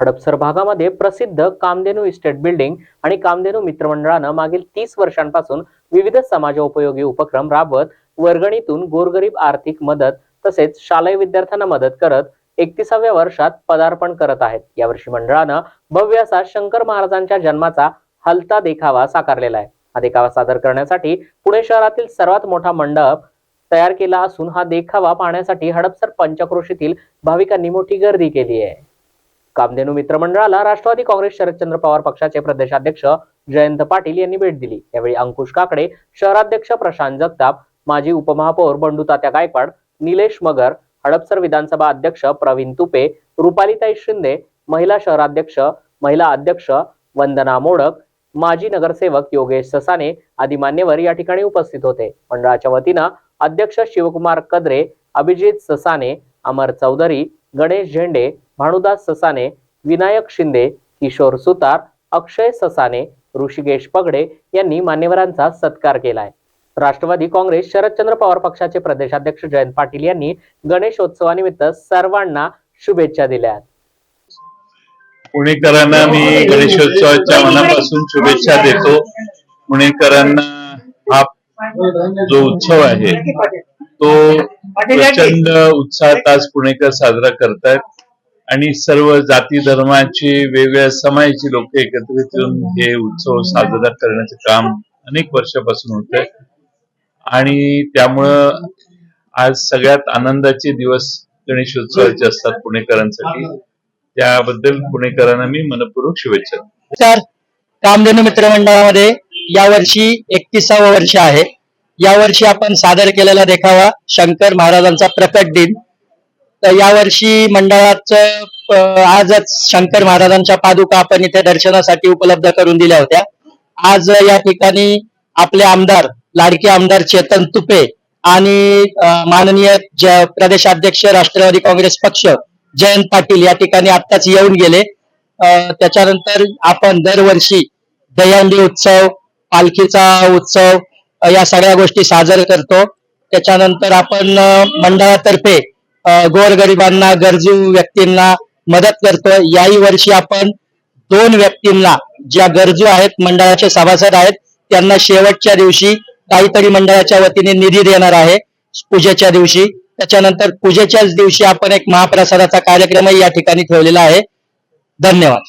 हडपसर भागामध्ये प्रसिद्ध Kamdhenu estate building आणि कामधेनू मित्रमंडळानं मागील तीस वर्षांपासून विविध समाजोपयोगी उपक्रम राबवत वर्गणीतून गोरगरीब आर्थिक मदत तसेच शालेय विद्यार्थ्यांना मदत करत एकतीसाव्या वर्षात पदार्पण करत आहेत. यावर्षी मंडळानं भव्य असा शंकर महाराजांच्या जन्माचा हलता देखावा साकारलेला आहे. हा देखावा सादर करण्यासाठी पुणे शहरातील सर्वात मोठा मंडप तयार केला असून हा देखावा पाहण्यासाठी हडपसर पंचक्रोशीतील भाविकांनी मोठी गर्दी केली आहे. कामधेनू मित्रमंडळाला राष्ट्रवादी काँग्रेस शरदचंद्र पवार पक्षाचे प्रदेशाध्यक्ष जयंत पाटील यांनी भेट दिली. यावेळी अंकुश काकडे शहराध्यक्ष प्रशांत जगताप माजी उपमहापौर बंडू तात्या गायकवाड निलेश मगर हडपसर विधानसभा अध्यक्ष प्रवीण तुपे रुपालीताई शिंदे महिला शहराध्यक्ष महिला अध्यक्ष वंदना मोडक माजी नगरसेवक योगेश ससाने आदी मान्यवर या ठिकाणी उपस्थित होते. मंडळाच्या वतीनं अध्यक्ष शिवकुमार कदरे अभिजित ससाने अमर चौधरी गणेश झेंडे भानुदास ससाने विनायक शिंदे किशोर सुतार अक्षय ससाने ऋषिकेश पगडे यांनी मान्यवरांचा सत्कार केलाय. राष्ट्रवादी काँग्रेस शरदचंद्र पवार पक्षाचे प्रदेशाध्यक्ष जयंत पाटील यांनी गणेशोत्सवानिमित्त सर्वांना शुभेच्छा दिल्या. पुणेकरांना मी गणेशोत्सवाच्या मनापासून शुभेच्छा देतो. पुणेकरांना हा जो उत्सव आहे तो प्रचंड उत्साहात आज पुणेकर साजरा करतायत. आणि सर्व जाती धर्माची वेगवेगळ्या समाजाची लोक एकत्रित येऊन हे उत्सव साजरा करण्याचं काम अनेक वर्षापासून होत आहे आणि त्यामुळं आज सगळ्यात आनंदाचे दिवस गणेशोत्सवाचे असतात पुणेकरांसाठी. त्याबद्दल पुणेकरांना मी मनपूर्वक शुभेच्छा सर कामधेनू मित्रमंडळामध्ये यावर्षी एकतीसावं वर्ष आहे. यावर्षी आपण सादर केलेला देखावा शंकर महाराजांचा प्रकट दिन. तर यावर्षी मंडळाचं आजच शंकर महाराजांच्या पादुका आपण इथे दर्शनासाठी उपलब्ध करून दिल्या होत्या. आज या ठिकाणी आपले आमदार लाडके आमदार चेतन तुपे आणि माननीय प्रदेशाध्यक्ष राष्ट्रवादी काँग्रेस पक्ष जयंत पाटील या ठिकाणी आत्ताच येऊन गेले. त्याच्यानंतर आपण दरवर्षी दयांडी उत्सव पालखीचा उत्सव या सगळ्या गोष्टी साजर करतो. त्याच्यानंतर आपण मंडळातर्फे गोरगरिबांना गरजू व्यक्तींना मदत करतो याही वर्षी आपण दोन व्यक्तींना ज्या गरजू आहेत मंडळाचे सभासद आहेत त्यांना शेवटच्या दिवशी काहीतरी मंडळाच्या वतीने निधी देणार आहे पूजेच्या दिवशी. त्याच्यानंतर पूजेच्याच दिवशी आपण एक महाप्रसादाचा कार्यक्रमही या ठिकाणी ठेवलेला आहे. धन्यवाद.